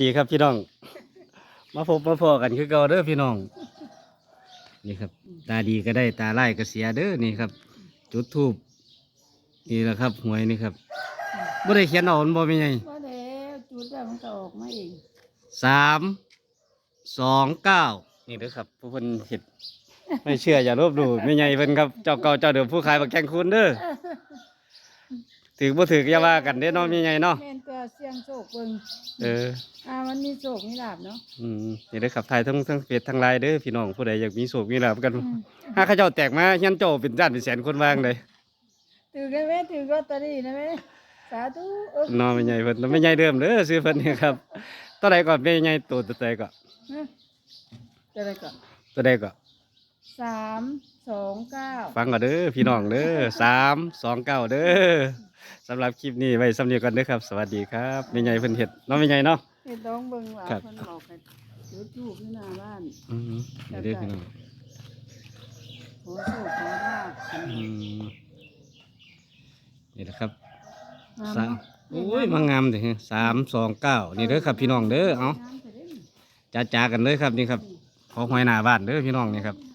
ดีครับพี่น้อง มาพบมาพอกันคือเก่าเด้อพี่น้อง นี่ครับ ตาดีก็ได้ตาไล่ก็เสียเด้อนี่ครับ จุดทูบนี่แหละครับหวยนี่ครับบ่ได้เขียนเอามันบ่มีไงว่าแล้วจุดแล้วมันก็ออกมาเองสามสองเก้านี่เด้อครับ ผู้เพิ่นเห็ดไม่เชื่ออย่าลบหลู่ไม่ไงเพิ่นครับเจ้าเก่าเจ้าเดิมผู้ขายบักแกงคุณเด้อถือบ่ถือก็อย่าว่ากันเด้อเนาะมีไงเนาะ แม่นตัวเสีย งโศกเบิ่งเออ อ่ามันมีโศกมีลาบเนาะอืมนี่เด้อครับถ่ายทั้งทั้งเฟซทั้งไลน์เด้อพี่น้องผู้ใดอยากมีโศกมีลาบกันอืมถ้าเขาเจ้าแตกมาเฮียนเจ้าเป็นจ้านเป็นแสนคนวางเลยถือกันไหมถือลอตเตอรี่นะแม่สาธุเออนอนไม่ใหญ่เพิ่นไม่ใหญ่เดิมเด้อซื้อเพิ่นนี่ครับตัวใดก่อนไม่ใหญ่ตัวตัวใดก่อนฮะจะอะไรก่อนตัวใดก่อนสามสองเก้าฟังก่อนเด้อพี่น้องเด้อสามสองเก้าเด้อ สำหรับคลิปนี้ไว้สำเนียกันเด้อครับ สวัสดีครับไม่ใหญ่เพิ่นเฮ็ดเน้องไม่ใหญ่เนาะ เห็นน้องเบิ่งว่าครับเพิ่นบอกให้จุดทูบที่หน้าบ้านอืมนี่เด้อพี่น้องขอโชคขอลาบอืมนี่แหละครับงามสามเนาะโอ้ยมางามเด้อสามสองเก้านี่เด้อครับพี่น้องเด้อเอางามแต่เด้อจ้าจ้าๆกันเลยครับนี่ครับ ขอหวยหน้าบ้านเด้อพี่น้องนี่ครับง